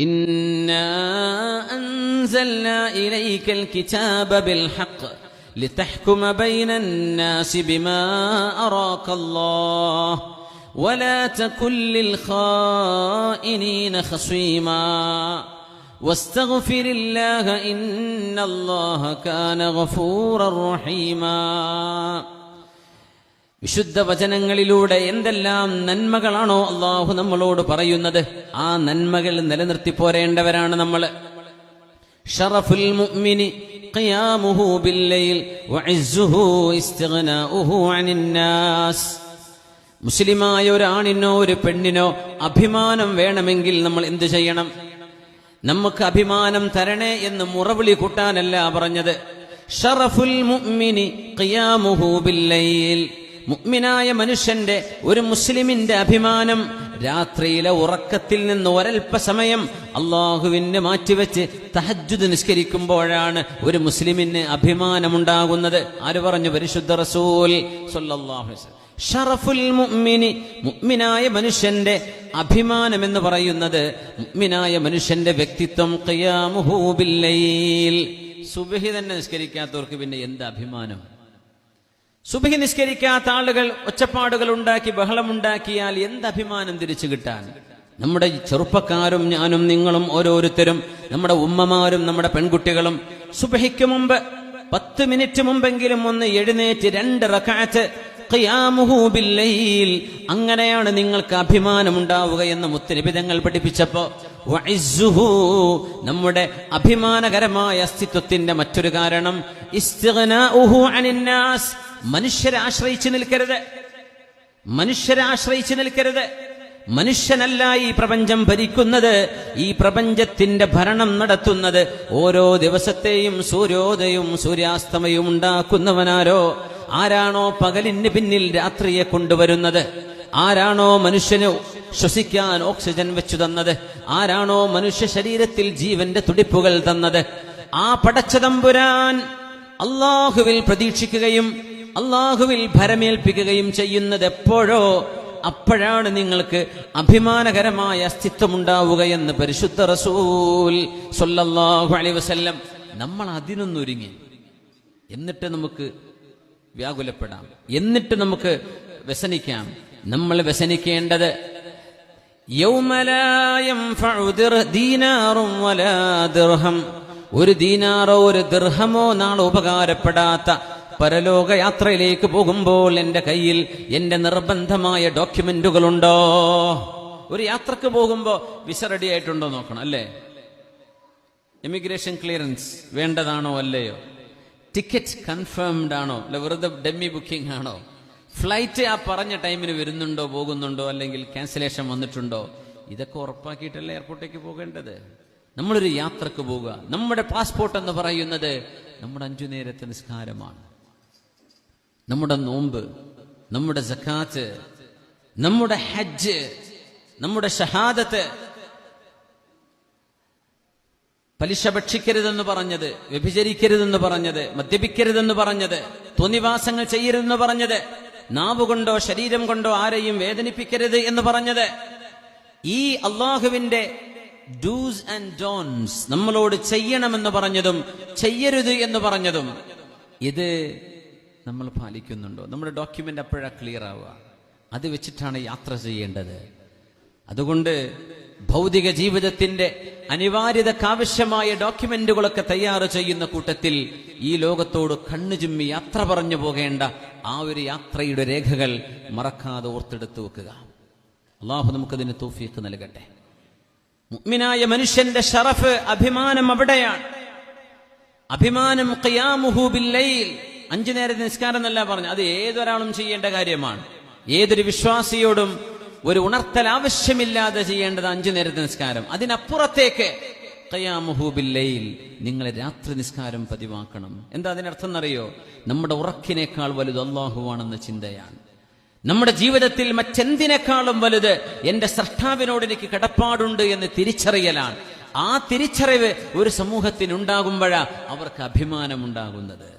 إنا أنزلنا إليك الكتاب بالحق لتحكم بين الناس بما أراك الله ولا تكن للخائنين خصيما واستغفر الله إن الله كان غفورا رحيما വിശുദ്ധ വചനങ്ങളിലൂടെ എന്തെല്ലാം നന്മകളാണോ അള്ളാഹു നമ്മളോട് പറയുന്നത്? ആ നന്മകൾ നിലനിർത്തി പോരേണ്ടവരാണ് നമ്മൾ. ഷറഫുൽ മുഅ്മിനി ഖിയാമുഹു ബില്ലൈൽ ഇസ്തിഗ്നാഉഹു ഒരു പെണ്ണിനോ അഭിമാനം വേണമെങ്കിൽ നമ്മൾ എന്തു ചെയ്യണം? നമുക്ക് അഭിമാനം തരണേ എന്ന് മുറവിളി കൂട്ടാനല്ല പറഞ്ഞത്. ഷറഫുൽ മുഅ്മിനി ഖിയാമുഹു ബില്ലൈൽ മുഅ്മിനായ മനുഷ്യന്റെ ഒരു മുസ്ലിമിന്റെ അഭിമാനം രാത്രിയിലെ ഉറക്കത്തിൽ നിന്ന് ഒരൽപ്പ സമയം അള്ളാഹുവിന് മാറ്റിവെച്ച് തഹജുദ് നിസ്കരിക്കുമ്പോഴാണ് ഒരു മുസ്ലിമിന് അഭിമാനമുണ്ടാകുന്നത്. ആര് പറഞ്ഞു? പരിശുദ്ധ റസൂൽ ഷറഫുൽ മുഅ്മിനി മുഅ്മിനായ മനുഷ്യന്റെ അഭിമാനം എന്ന് പറയുന്നത് മുഅ്മിനായ മനുഷ്യന്റെ വ്യക്തിത്വം ഖിയാമുഹു ബില്ലൈൽ. സുബഹി തന്നെ നിസ്കരിക്കാത്തവർക്ക് പിന്നെ എന്ത് അഭിമാനം? സുബഹി നിസ്കരിക്കാത്ത ആളുകൾ ഒച്ചപ്പാടുകൾ ഉണ്ടാക്കി ബഹളമുണ്ടാക്കിയാൽ എന്ത് അഭിമാനം തിരിച്ചു കിട്ടാൻ? നമ്മുടെ ചെറുപ്പക്കാരും ഞാനും നിങ്ങളും ഓരോരുത്തരും നമ്മുടെ ഉമ്മമാരും നമ്മുടെ പെൺകുട്ടികളും സുബഹിക്ക് മുമ്പ് പത്ത് മിനിറ്റ് മുമ്പെങ്കിലും ഒന്ന് എഴുന്നേറ്റ് രണ്ട് റക്കാറ്റ് അങ്ങനെയാണ് നിങ്ങൾക്ക് അഭിമാനം ഉണ്ടാവുക എന്ന് മുത്തനിബിതങ്ങൾ പഠിപ്പിച്ചപ്പോ നമ്മുടെ അഭിമാനകരമായ അസ്തിത്വത്തിന്റെ മറ്റൊരു കാരണം മനുഷ്യരെ ആശ്രയിച്ചു നിൽക്കരുത്. മനുഷ്യരെ ആശ്രയിച്ചു നിൽക്കരുത്. മനുഷ്യനല്ല ഈ പ്രപഞ്ചം ഭരിക്കുന്നത്. ഈ പ്രപഞ്ചത്തിന്റെ ഭരണം നടത്തുന്നത് ഓരോ ദിവസത്തെയും സൂര്യോദയവും സൂര്യാസ്തമയവും ഉണ്ടാക്കുന്നവനാരോ? ആരാണോ പകലിന് പിന്നിൽ രാത്രിയെ കൊണ്ടുവരുന്നത്? ആരാണോ മനുഷ്യന് ശ്വസിക്കാൻ ഓക്സിജൻ വെച്ചു തന്നത്? ആരാണോ മനുഷ്യ ശരീരത്തിൽ ജീവന്റെ തുടിപ്പുകൾ തന്നത്? ആ പടച്ചതമ്പുരാൻ അള്ളാഹുവിൽ പ്രതീക്ഷിക്കുകയും അള്ളാഹുവിൽ ഭരമേൽപ്പിക്കുകയും ചെയ്യുന്നത് എപ്പോഴോ അപ്പോഴാണ് നിങ്ങൾക്ക് അഭിമാനകരമായ അസ്തിത്വമുണ്ടാവുക എന്ന് പരിശുദ്ധ റസൂൽ സൊല്ലാഹു അലൈ വസല്ലം നമ്മൾ അതിനൊന്നൊരുങ്ങി. എന്നിട്ട് നമുക്ക് വ്യാകുലപ്പെടാം. എന്നിട്ട് നമുക്ക് വ്യസനിക്കാം. നമ്മൾ വ്യസനിക്കേണ്ടത് ഒരു ദീനാറോ ഒരു ദിർഹമോ നാളെ ഉപകാരപ്പെടാത്ത പരലോക യാത്രയിലേക്ക് പോകുമ്പോൾ എന്റെ കയ്യിൽ എന്റെ നിർബന്ധമായ ഡോക്യുമെന്റുകളുണ്ടോ? ഒരു യാത്രയ്ക്ക് പോകുമ്പോൾ വിസ റെഡി ആയിട്ടുണ്ടോ നോക്കണം അല്ലേ? ഇമിഗ്രേഷൻ ക്ലിയറൻസ് വേണ്ടതാണോ അല്ലയോ? ടിക്കറ്റ് കൺഫേംഡ് ആണോ? അല്ല വെറുതെ ഡെമ്മി ബുക്കിംഗ് ആണോ? ഫ്ലൈറ്റ് ആ പറഞ്ഞ ടൈമിന് വരുന്നുണ്ടോ പോകുന്നുണ്ടോ അല്ലെങ്കിൽ ക്യാൻസലേഷൻ വന്നിട്ടുണ്ടോ? ഇതൊക്കെ ഉറപ്പാക്കിയിട്ടല്ലേ എയർപോർട്ടേക്ക് പോകേണ്ടത്? നമ്മളൊരു യാത്രയ്ക്ക് പോവുക. നമ്മുടെ പാസ്പോർട്ട് എന്ന് പറയുന്നത് നമ്മുടെ അഞ്ചു നേരത്തെ നിസ്കാരമാണ്. നമ്മുടെ നോമ്പ് നമ്മുടെ ജക്കാത്ത് നമ്മുടെ ഹജ്ജ് നമ്മുടെ ഷഹാദത്ത്. പലിശ ഭക്ഷിക്കരുതെന്ന് പറഞ്ഞത് വ്യഭിചരിക്കരുതെന്ന് പറഞ്ഞത് മദ്യപിക്കരുതെന്ന് പറഞ്ഞത് തോന്നിവാസങ്ങൾ ചെയ്യരുതെന്ന് പറഞ്ഞത് നാവ് കൊണ്ടോ ശരീരം കൊണ്ടോ ആരെയും വേദനിപ്പിക്കരുത് എന്ന് പറഞ്ഞത്. ഈ അള്ളാഹുവിന്റെ ഡൂസ് ആൻഡ് ഡോൺസ് നമ്മളോട് ചെയ്യണമെന്ന് പറഞ്ഞതും ചെയ്യരുത് എന്ന് പറഞ്ഞതും ഇത് നമ്മൾ പാലിക്കുന്നുണ്ടോ? നമ്മുടെ ഡോക്യുമെന്റ് അപ്പോഴാണ് ക്ലിയർ ആവുക. അത് വെച്ചിട്ടാണ് യാത്ര ചെയ്യേണ്ടത്. അതുകൊണ്ട് ഭൗതിക ജീവിതത്തിന്റെ അനിവാര്യതക്കാവശ്യമായ ഡോക്യുമെന്റുകളൊക്കെ തയ്യാറ് ചെയ്യുന്ന കൂട്ടത്തിൽ ഈ ലോകത്തോട് കണ്ണു ചുമ്മി യാത്ര പറഞ്ഞു പോകേണ്ട ആ ഒരു യാത്രയുടെ രേഖകൾ മറക്കാതെ ഓർത്തെടുത്തു വെക്കുക. അള്ളാഹു നമുക്കതിന് തോഫീക്ക് നൽകട്ടെ. മുഗ്മിനായ മനുഷ്യന്റെ ഷറഫ് അഭിമാനം അവിടെയാണ്. അഭിമാനം ഖിയാമുഹു അഞ്ചു നേരത്തെ നിസ്കാരം എന്നല്ല പറഞ്ഞു അത് ഏതൊരാളും ചെയ്യേണ്ട കാര്യമാണ്. ഏതൊരു വിശ്വാസിയോടും ഒരു ഉണർത്തൽ ആവശ്യമില്ലാതെ ചെയ്യേണ്ടത് അഞ്ചു നേരത്തെ നിസ്കാരം. അതിനപ്പുറത്തേക്ക് ഖിയാമുഹു ബില്ലൈൽ നിങ്ങൾ രാത്രി നിസ്കാരം പതിവാക്കണം. എന്താ അതിനർത്ഥം എന്നറിയോ? നമ്മുടെ ഉറക്കിനേക്കാൾ വലുത് അള്ളാഹുവാണെന്ന ചിന്തയാണ്. നമ്മുടെ ജീവിതത്തിൽ മറ്റെന്തിനേക്കാളും വലുത് എന്റെ സൃഷ്ടാവിനോട് എനിക്ക് കടപ്പാടുണ്ട് എന്ന് തിരിച്ചറിയലാണ്. ആ തിരിച്ചറിവ് ഒരു സമൂഹത്തിന് ഉണ്ടാകുമ്പോഴാ അവർക്ക് അഭിമാനമുണ്ടാകുന്നത്.